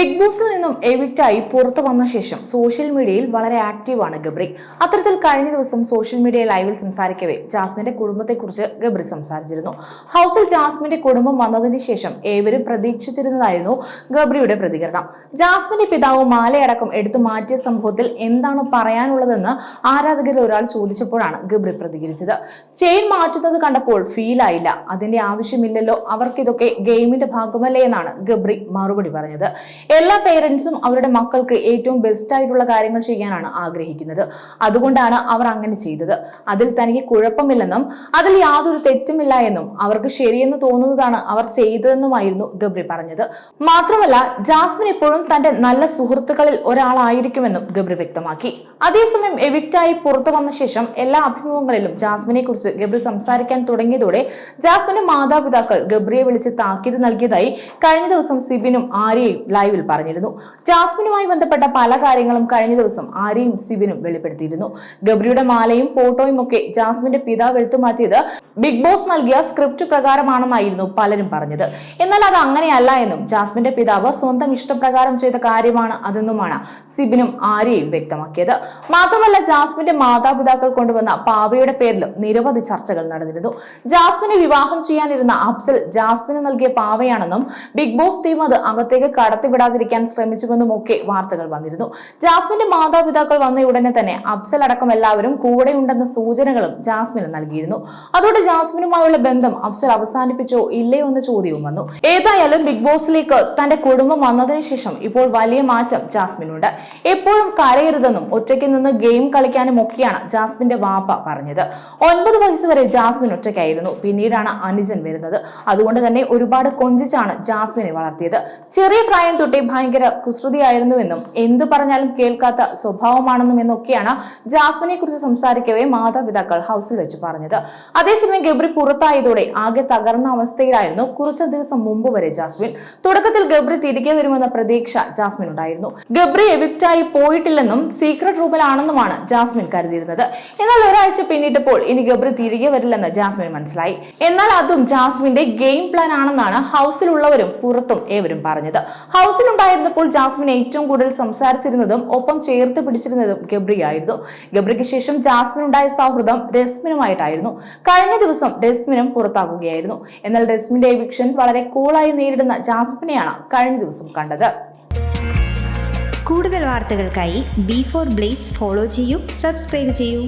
Big ബോസിൽ നിന്നും എവിക്റ്റായി പുറത്തു വന്ന ശേഷം സോഷ്യൽ മീഡിയയിൽ വളരെ ആക്റ്റീവാണ് ഗബ്രി. അത്തരത്തിൽ കഴിഞ്ഞ ദിവസം സോഷ്യൽ മീഡിയ ലൈവിൽ സംസാരിക്കവേ ജാസ്മിന്റെ കുടുംബത്തെക്കുറിച്ച് ഗബ്രി സംസാരിച്ചിരുന്നു. ഹൗസിൽ ജാസ്മിന്റെ കുടുംബം വന്നതിന് ശേഷം ഏവരും പ്രതീക്ഷിച്ചിരുന്നതായിരുന്നു ഗബ്രിയുടെ പ്രതികരണം. ജാസ്മിന്റെ പിതാവ് മാലയടക്കം എടുത്തു മാറ്റിയ സംഭവത്തിൽ എന്താണ് പറയാനുള്ളതെന്ന് ആരാധകരിൽ ഒരാൾ ചോദിച്ചപ്പോഴാണ് ഗബ്രി പ്രതികരിച്ചത്. ചെയിൻ മാറ്റുന്നത് കണ്ടപ്പോൾ ഫീൽ ആയില്ല. അതിന്റെ ആവശ്യമില്ലല്ലോ. അവർക്കിതൊക്കെ ഗെയിമിന്റെ ഭാഗമല്ലേ എന്നാണ് ഗബ്രി മറുപടി പറഞ്ഞത്. എല്ലാ പേരൻസും അവരുടെ മക്കൾക്ക് ഏറ്റവും ബെസ്റ്റ് ആയിട്ടുള്ള കാര്യങ്ങൾ ചെയ്യാനാണ് ആഗ്രഹിക്കുന്നത്. അതുകൊണ്ടാണ് അവർ അങ്ങനെ ചെയ്തത്. അതിൽ തനിക്ക് കുഴപ്പമില്ലെന്നും അതിൽ യാതൊരു തെറ്റുമില്ല എന്നും അവർക്ക് ശരിയെന്ന് തോന്നുന്നതാണ് അവർ ചെയ്തതെന്നുമായിരുന്നു ഗബ്രി പറഞ്ഞത്. മാത്രമല്ല ജാസ്മിൻ എപ്പോഴും തന്റെ നല്ല സുഹൃത്തുക്കളിൽ ഒരാളായിരിക്കുമെന്നും ഗബ്രി വ്യക്തമാക്കി. അതേസമയം എവിക്റ്റായി പുറത്തു വന്ന ശേഷം എല്ലാ അഭിമുഖങ്ങളിലും ജാസ്മിനെ കുറിച്ച് ഗബ്രി സംസാരിക്കാൻ തുടങ്ങിയതോടെ ജാസ്മിന്റെ മാതാപിതാക്കൾ ഗബ്രിയെ വിളിച്ച് താക്കീത് നൽകിയതായി കഴിഞ്ഞ ദിവസം സിബിനും ആര്യയും ലൈവിൽ പറഞ്ഞിരുന്നു. ജാസ്മിനുമായി ബന്ധപ്പെട്ട പല കാര്യങ്ങളും കഴിഞ്ഞ ദിവസം ആര്യയും സിബിനും വെളിപ്പെടുത്തിയിരുന്നു. ഗബ്രിയുടെ മാലയും ഫോട്ടോയും ഒക്കെ ജാസ്മിന്റെ പിതാവ് എടുത്തുമാറ്റിയത് ബിഗ് ബോസ് നൽകിയ സ്ക്രിപ്റ്റ് പ്രകാരമാണെന്നായിരുന്നു പലരും പറഞ്ഞത്. എന്നാൽ അത് അങ്ങനെയല്ല എന്നും ജാസ്മിന്റെ പിതാവ് സ്വന്തം ഇഷ്ടപ്രകാരം ചെയ്ത കാര്യമാണ് അതെന്നുമാണ് സിബിനും ആര്യയും വ്യക്തമാക്കിയത്. മാത്രമല്ല ജാസ്മിന്റെ മാതാപിതാക്കൾ കൊണ്ടുവന്ന പാവയുടെ പേരിലും നിരവധി ചർച്ചകൾ നടന്നിരുന്നു. ജാസ്മിനെ വിവാഹം ചെയ്യാനിരുന്ന അഫ്സൽ ജാസ്മിന് നൽകിയ പാവയാണെന്നും ബിഗ് ബോസ് ടീം അത് അകത്തേക്ക് കടത്തിവിടാതിരിക്കാൻ ശ്രമിച്ചുവെന്നും ഒക്കെ വാർത്തകൾ വന്നിരുന്നു. ജാസ്മിന്റെ മാതാപിതാക്കൾ വന്ന ഉടനെ തന്നെ അഫ്സൽ അടക്കം എല്ലാവരും കൂടെയുണ്ടെന്ന സൂചനകളും ജാസ്മിന് നൽകിയിരുന്നു. അതോടെ ജാസ്മിനുമായുള്ള ബന്ധം അഫ്സൽ അവസാനിപ്പിച്ചോ ഇല്ലയോ എന്ന ചോദ്യവും വന്നു. ഏതായാലും ബിഗ് ബോസിലേക്ക് തന്റെ കുടുംബം വന്നതിന് ശേഷം ഇപ്പോൾ വലിയ മാറ്റം ജാസ്മിനുണ്ട്. എപ്പോഴും കരയരുതെന്നും ഒറ്റയ്ക്ക് നിന്ന് ഗെയിം കളിക്കാനും ഒക്കെയാണ് ജാസ്മിന്റെ വാപ്പ പറഞ്ഞത്. ഒൻപത് വയസ്സ് വരെ ജാസ്മിൻ ഒറ്റയ്ക്കായിരുന്നു. പിന്നീടാണ് അനുജൻ വരുന്നത്. അതുകൊണ്ട് തന്നെ ഒരുപാട് കൊഞ്ചിച്ചാണ് ജാസ്മിനെ വളർത്തിയത്. ചെറിയ പ്രായം തൊട്ടേ ഭയങ്കര കുസൃതിയായിരുന്നുവെന്നും എന്തു പറഞ്ഞാലും കേൾക്കാത്ത സ്വഭാവമാണെന്നും എന്നൊക്കെയാണ് ജാസ്മിനെ കുറിച്ച് സംസാരിക്കവേ മാതാപിതാക്കൾ ഹൗസിൽ വെച്ച് പറഞ്ഞത്. അതേസമയം ഗബ്രി പുറത്തായതോടെ ആകെ തകർന്ന അവസ്ഥയിലായിരുന്നു കുറച്ച് ദിവസം മുമ്പ് വരെ ജാസ്മിൻ. തുടക്കത്തിൽ ഗബ്രി തിരികെ വരുമെന്ന പ്രതീക്ഷ ജാസ്മിൻ ഉണ്ടായിരുന്നു ഗബ്രി എവിക്റ്റായി പോയിട്ടില്ലെന്നും സീക്രട്ട് റൂമിലാണെന്നുമാണ് ജാസ്മിൻ കരുതിയിരുന്നത്. എന്നാൽ ഒരാഴ്ച പിന്നിട്ടപ്പോൾ ഇനി ഗബ്രി തിരികെ വരില്ലെന്ന് ജാസ്മിൻ മനസ്സിലായി. എന്നാൽ അതും ജാസ്മിന്റെ ഗെയിം പ്ലാൻ ആണെന്നാണ് ഹൗസിലുള്ളവരും പുറത്തും ഏവരും പറഞ്ഞത്. ഹൗസിലുണ്ടായിരുന്നപ്പോൾ ജാസ്മിൻ ഏറ്റവും കൂടുതൽ സംസാരിച്ചിരുന്നതും ഒപ്പം ചേർത്ത് പിടിച്ചിരുന്നതും ഗബ്രിയായിരുന്നു. ഗബ്രിക്ക് ശേഷം ജാസ്മിൻ ഉണ്ടായ സൗഹൃദം രസ്മിനുമായിട്ടായിരുന്നു. കഴിഞ്ഞ ദിവസം രസ്മിനും പുറത്താകുകയായിരുന്നു. എന്നാൽ രസ്മിന്റെ എവിക്ഷൻ വളരെ കൂളായി നേരിടുന്ന ജാസ്മിനെയാണ് കഴിഞ്ഞ ദിവസം കണ്ടത്. കൂടുതൽ വാർത്തകൾക്കായി ബി ഫോർ ബ്ലേസ് ഫോളോ ചെയ്യൂ സബ്സ്ക്രൈബ് ചെയ്യൂ.